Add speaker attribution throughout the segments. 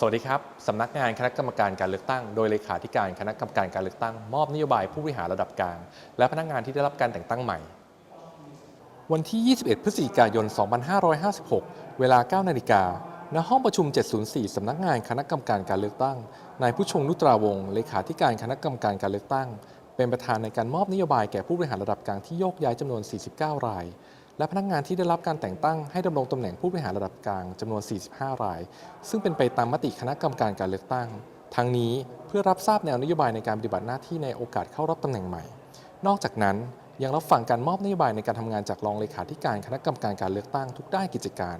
Speaker 1: สวัสดีครับ สำนักงานคณะกรรมการการเลือกตั้ง โดยเลขาธิการคณะกรรมการการเลือกตั้ง มอบนโยบายผู้บริหารระดับกลาง และพนักงานที่ได้รับการแต่งตั้งใหม่ วันที่ 21 พฤศจิกายน 2556 เวลา 9 นาฬิกา ณ ห้องประชุม 704 สำนักงานคณะกรรมการการเลือกตั้ง นายผู้ชงนุตราวงศ์เลขาธิการคณะกรรมการการเลือกตั้ง เป็นประธานในการมอบนโยบายแก่ผู้บริหารระดับกลางที่โยกย้ายจำนวน 49 ราย และพนักงานที่ได้รับการแต่งตั้งให้ดำรงตำแหน่งผู้บริหารระดับกลางจำนวน 45 ราย ซึ่งเป็นไปตามมติคณะกรรมการการเลือกตั้ง ทั้งนี้เพื่อรับทราบแนวนโยบายในการปฏิบัติหน้าที่ในโอกาสเข้ารับตำแหน่งใหม่ นอกจากนั้นยังรับฟังการมอบนโยบายในการทำงานจากรองเลขาธิการคณะกรรมการการเลือกตั้งทุกด้านกิจการ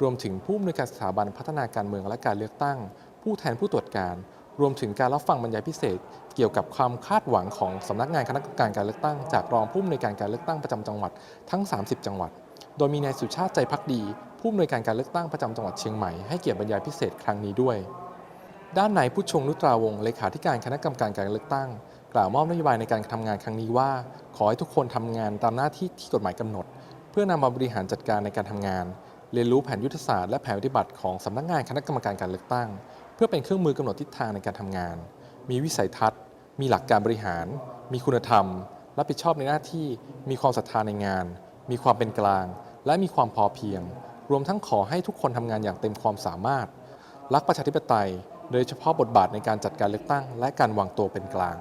Speaker 1: รวมถึงผู้อำนวยการสถาบันพัฒนาการเมืองและการเลือกตั้ง ผู้แทนผู้ตรวจการ รวมถึงการรับฟังบรรยายพิเศษ เกี่ยวกับความคาดหวังของสำนักงานคณะกรรมการการเลือกตั้ง จากรองผู้อำนวยการการเลือกตั้งประจำจังหวัดทั้ง 30 จังหวัด โดยมีนายสุชาติใจพักดี ผู้อำนวยการการเลือกตั้งประจำจังหวัดเชียงใหม่ให้เกียรติบรรยายพิเศษครั้งนี้ด้วย ด้านนายผู้ชงนุตราวงศ์เลขาธิการคณะกรรมการการเลือกตั้ง กล่าวมอบนโยบายในการทำงานครั้งนี้ว่า ขอให้ทุกคนทำงานตามหน้าที่ที่กฎหมายกำหนด เพื่อนำมาบริหารจัดการในการทำงาน เรียนรู้แผนยุทธศาสตร์และแผนปฏิบัติของสำนักงานคณะกรรมการการเลือกตั้ง เพื่อเป็นเครื่องมือกำหนดทิศทางในการทำงาน มีวิสัยทัศน์ มีหลักการบริหาร มีคุณธรรม รับผิดชอบในหน้าที่ มีความศรัทธาในงาน มีความเป็นกลาง และมีความพอเพียง รวมทั้งขอให้ทุกคนทำงานอย่างเต็มความสามารถ รักประชาธิปไตย โดยเฉพาะบทบาทในการจัดการเลือกตั้ง และการวางตัวเป็นกลาง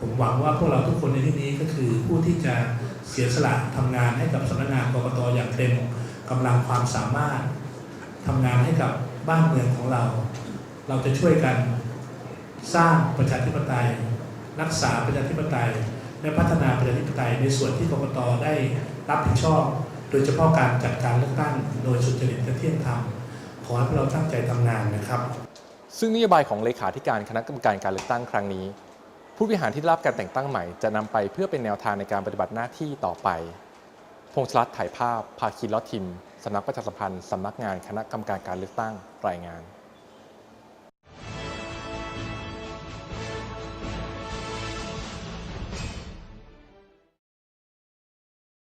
Speaker 2: ผมหวังว่าพวกเราทุกคนในที่นี้ก็คือผู้ที่จะเสียสละทำงานให้กับสำนักงานกรกตอย่างเต็มกำลังความสามารถทำงานให้กับ บ้านเมืองของเรา เราจะช่วยกันสร้างประชาธิปไตย รักษาประชาธิปไตย และพัฒนาประชาธิปไตยในส่วนที่กรกตได้รับผิดชอบ โดยเฉพาะการจัดการเลือกตั้งโดยสุจริตและเที่ยงธรรมขอให้พวกเราตั้งใจทำงานนะครับ
Speaker 1: ซึ่งนโยบายของเลขาธิการคณะกรรมการการเลือกตั้งครั้งนี้ ผู้บริหารที่ได้รับการแต่งตั้งใหม่จะนำไปเพื่อเป็นแนวทางในการปฏิบัติหน้าที่ต่อไป พงษ์ชลัดถ่ายภาพ ภาคีลอดทิม สำนักประชาสัมพันธ์สำนักงานคณะกรรมการการเลือกตั้งรายงาน